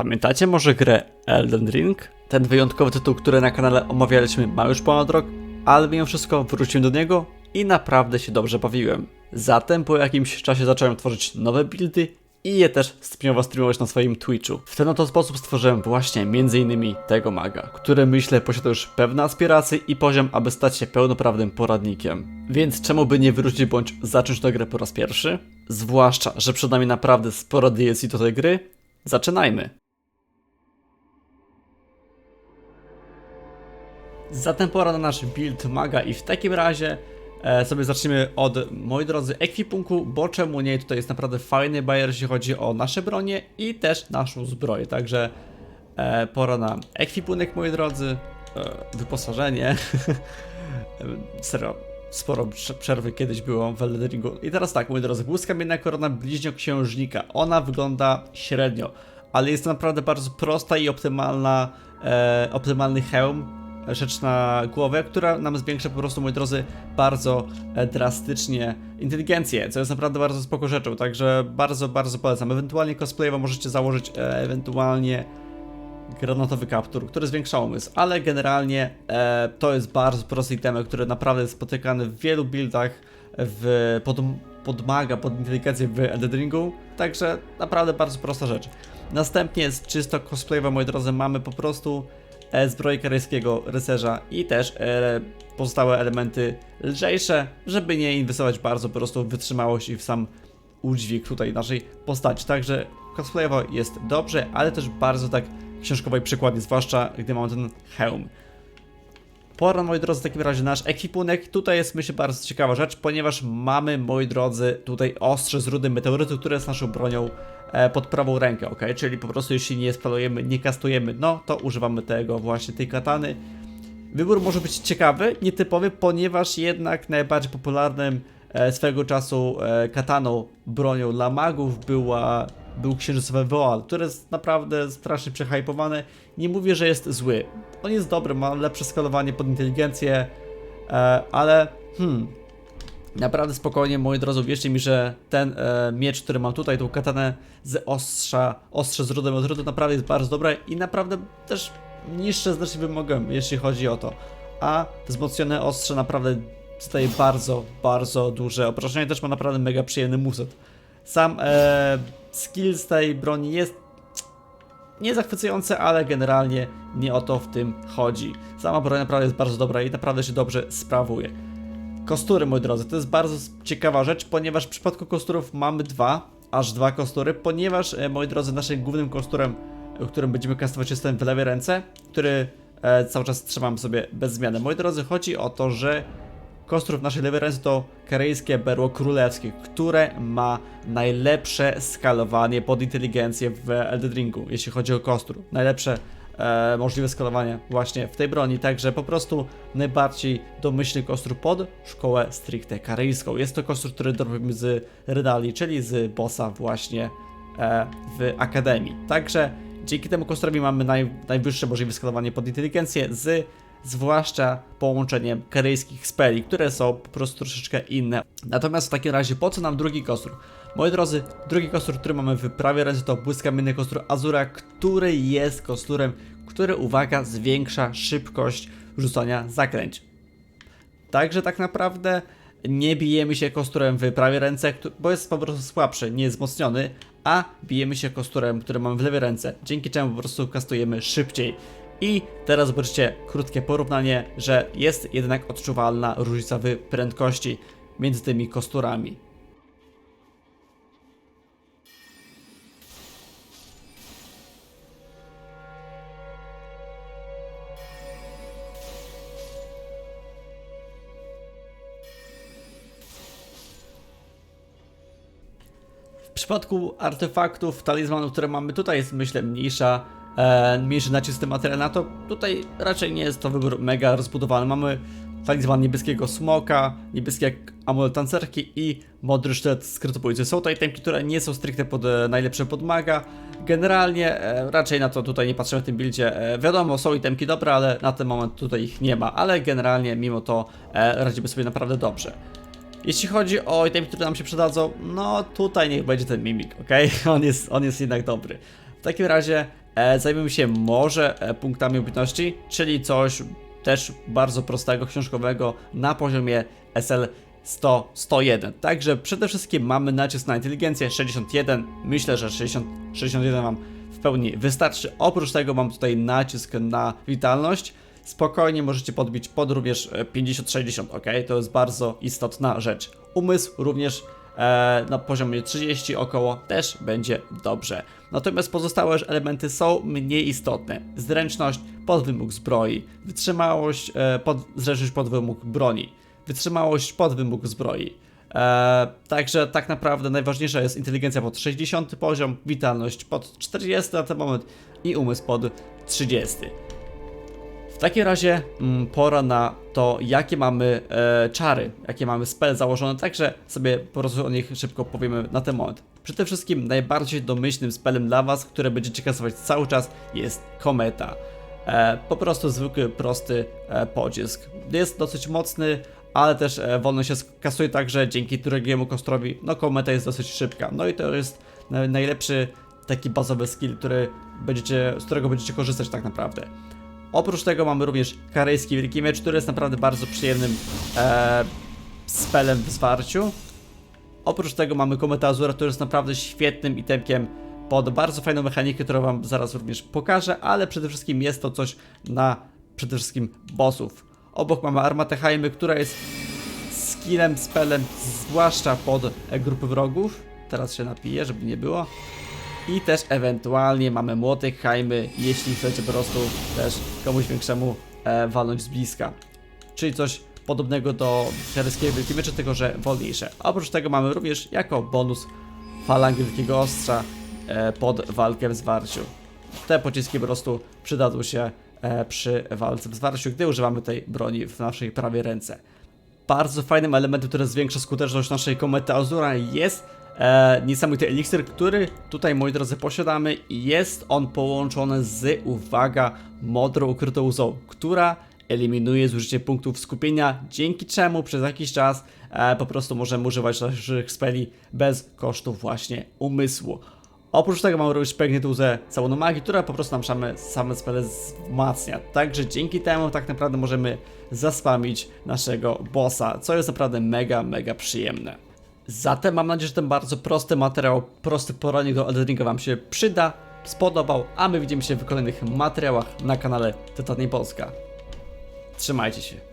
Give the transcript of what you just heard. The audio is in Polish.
Pamiętacie może grę Elden Ring? Ten wyjątkowy tytuł, który na kanale omawialiśmy ma już ponad rok, ale mimo wszystko wróciłem do niego i naprawdę się dobrze bawiłem. Zatem po jakimś czasie zacząłem tworzyć nowe buildy i je też stopniowo streamować na swoim Twitchu. W ten oto sposób stworzyłem właśnie m.in. tego maga, który myślę posiada już pewne aspiracje i poziom, aby stać się pełnoprawnym poradnikiem. Więc czemu by nie wrócić bądź zacząć tę grę po raz pierwszy? Zwłaszcza, że przed nami naprawdę sporo DLC do tej gry. Zaczynajmy! Zatem pora na nasz build maga i w takim razie e, sobie zaczniemy od, moi drodzy, ekwipunku, bo czemu nie, tutaj jest naprawdę fajny bajer, jeśli chodzi o nasze bronie i też naszą zbroję, także e, pora na ekwipunek, moi drodzy, e, wyposażenie, serio, sporo prze- przerwy kiedyś było w Elden Ringu. I teraz tak, moi drodzy, błyskamienna korona bliźniok księżnika, ona wygląda średnio, ale jest naprawdę bardzo prosta i optymalna, e, optymalny hełm, rzecz na głowę, która nam zwiększa po prostu, moi drodzy, bardzo e, drastycznie inteligencję, co jest naprawdę bardzo spoko rzeczą, także bardzo, bardzo polecam. Ewentualnie cosplayowo możecie założyć e, ewentualnie granatowy kaptur, który zwiększa umysł, ale generalnie e, to jest bardzo prosty item, który naprawdę jest spotykany w wielu buildach, w, pod, podmaga pod inteligencję w Elden Ringu, także naprawdę bardzo prosta rzecz. Następnie z czysto cosplayowo, moi drodzy, mamy po prostu e, korejskiego rycerza i też e, pozostałe elementy lżejsze, żeby nie inwestować bardzo po prostu w wytrzymałość i w sam udźwig tutaj naszej postaci. Także cosplayowo jest dobrze, ale też bardzo tak książkowo i przykładnie, zwłaszcza gdy mamy ten hełm. Pora, moi drodzy, w takim razie nasz ekwipunek. Tutaj jest, myślę, bardzo ciekawa rzecz, ponieważ mamy, moi drodzy, tutaj ostrze z rudy meteorytu, które jest naszą bronią e, pod prawą rękę, ok? Czyli po prostu jeśli nie spalujemy, nie kastujemy, no to używamy tego właśnie, tej katany. Wybór może być ciekawy, nietypowy, ponieważ jednak najbardziej popularnym e, swego czasu e, kataną, bronią dla magów była, był księżycowy woal, który jest naprawdę strasznie przehypowany. Nie mówię, że jest zły. On jest dobry, ma lepsze skalowanie pod inteligencję, e, ale hmm, Naprawdę spokojnie, moi drodzy, wierzcie mi, że ten e, miecz, który mam tutaj, tą katanę z ostrza, ostrze z rudem od rudu, naprawdę jest bardzo dobre i naprawdę też niższe znacznie wymogem, jeśli chodzi o to. A wzmocnione ostrze naprawdę dostaje bardzo, bardzo duże obrażenia, też ma naprawdę mega przyjemny muset. Sam e, skill z tej broni jest nie zachwycające, ale generalnie nie o to w tym chodzi. Sama broń naprawdę jest bardzo dobra i naprawdę się dobrze sprawuje. Kostury, moi drodzy, to jest bardzo ciekawa rzecz, ponieważ w przypadku kosturów mamy dwa, aż dwa kostury, ponieważ, e, moi drodzy, naszym głównym kosturem, e, którym będziemy kastować jest ten w lewej ręce, który e, cały czas trzymam sobie bez zmiany. Moi drodzy, chodzi o to, że kostur w naszej lewej ręce to korejskie berło królewskie, które ma najlepsze skalowanie pod inteligencję w Elden Ringu, jeśli chodzi o kostur. Najlepsze e, możliwe skalowanie właśnie w tej broni, także po prostu najbardziej domyślny kostur pod szkołę stricte korejską. Jest to kostur, który dorobimy z Rydali, czyli z bossa właśnie e, w Akademii. Także dzięki temu kostorowi mamy naj, najwyższe możliwe skalowanie pod inteligencję z zwłaszcza połączeniem korejskich speli, które są po prostu troszeczkę inne. Natomiast w takim razie po co nam drugi kostur? Moi drodzy, drugi kostur, który mamy w prawej ręce to błyskamienny kostur Azura, który jest kosturem, który, uwaga, zwiększa szybkość rzucania zaklęć. Także tak naprawdę nie bijemy się kosturem w prawej ręce, bo jest po prostu słabszy, nie jest wzmocniony, a bijemy się kosturem, który mamy w lewej ręce, dzięki czemu po prostu kastujemy szybciej. I teraz zobaczcie krótkie porównanie, że jest jednak odczuwalna różnica w prędkości między tymi kosturami. W przypadku artefaktów, talizmanów, które mamy tutaj jest myślę mniejsza, e, mniejszy nacisk na materiał to. Tutaj raczej nie jest to wybór mega rozbudowany. Mamy talizman niebieskiego smoka, niebieskie amulet tancerki i modry sztylet skrytobójcy. Są to itemki, które nie są stricte pod e, najlepsze pod maga. Generalnie e, raczej na to tutaj nie patrzymy w tym buildzie. E, wiadomo, są itemki dobre, ale na ten moment tutaj ich nie ma. Ale generalnie mimo to e, radzimy sobie naprawdę dobrze. Jeśli chodzi o itemy, które nam się przydadzą, no tutaj niech będzie ten mimik, ok? On jest, on jest jednak dobry. W takim razie zajmiemy się może e, punktami umiejętności, czyli coś też bardzo prostego, książkowego na poziomie SL 100, 101. Także przede wszystkim mamy nacisk na inteligencję 61. Myślę, że 60, 61 Wam w pełni wystarczy. Oprócz tego mam tutaj nacisk na witalność. Spokojnie możecie podbić pod również e, 50-60, ok? To jest bardzo istotna rzecz. Umysł również e, na poziomie 30 około też będzie dobrze. Natomiast pozostałe elementy są mniej istotne. Zręczność pod wymóg zbroi, wytrzymałość e, pod, zręczność pod wymóg broni, wytrzymałość pod wymóg zbroi. E, także tak naprawdę najważniejsza jest inteligencja pod 60 poziom, witalność pod 40 na ten moment i umysł pod 30. W takim razie mm, pora na to, jakie mamy e, czary, jakie mamy spell założone, także sobie po prostu o nich szybko powiemy na ten moment. Przede wszystkim najbardziej domyślnym spellem dla Was, które będziecie kasować cały czas jest kometa. E, po prostu zwykły, prosty e, pocisk. Jest dosyć mocny, ale też e, wolno się kasuje także dzięki drugiemu kostrowi. No kometa jest dosyć szybka. No i to jest na, najlepszy taki bazowy skill, który będziecie, z którego będziecie korzystać tak naprawdę. Oprócz tego mamy również karejski wielki miecz, który jest naprawdę bardzo przyjemnym e, spelem w zwarciu. Oprócz tego mamy Kometa Azura, który jest naprawdę świetnym itemkiem pod bardzo fajną mechanikę, którą wam zaraz również pokażę, ale przede wszystkim jest to coś na przede wszystkim bossów. Obok mamy Armatę Haimy, która jest skillem, spelem, zwłaszcza pod e, grupy wrogów. Teraz się napiję, żeby nie było. I też ewentualnie mamy młotek Haimy, jeśli chcecie po prostu też komuś większemu e, walnąć z bliska. Czyli coś podobnego do Wielkiego Miecza, tylko że wolniejsze. Oprócz tego mamy również jako bonus falangę Wielkiego Ostrza e, pod walkę w zwarciu. Te pociski po prostu przydadzą się e, przy walce w zwarciu, gdy używamy tej broni w naszej prawej ręce. Bardzo fajnym elementem, który zwiększa skuteczność naszej komety Azura jest e, niesamowity eliksir, który tutaj, moi drodzy, posiadamy jest on połączony z, uwaga, modrą ukrytą łzą, która eliminuje zużycie punktów skupienia, dzięki czemu przez jakiś czas e, po prostu możemy używać naszych speli bez kosztów właśnie umysłu. Oprócz tego mamy również pięknie duzę całą magii, która po prostu nam same, same spele wzmacnia. Także dzięki temu tak naprawdę możemy zaspamić naszego bossa, co jest naprawdę mega, mega przyjemne. Zatem mam nadzieję, że ten bardzo prosty materiał, prosty poradnik do Elden Ringa Wam się przyda, spodobał, a my widzimy się w kolejnych materiałach na kanale Tytanii Polska. Trzymajcie się.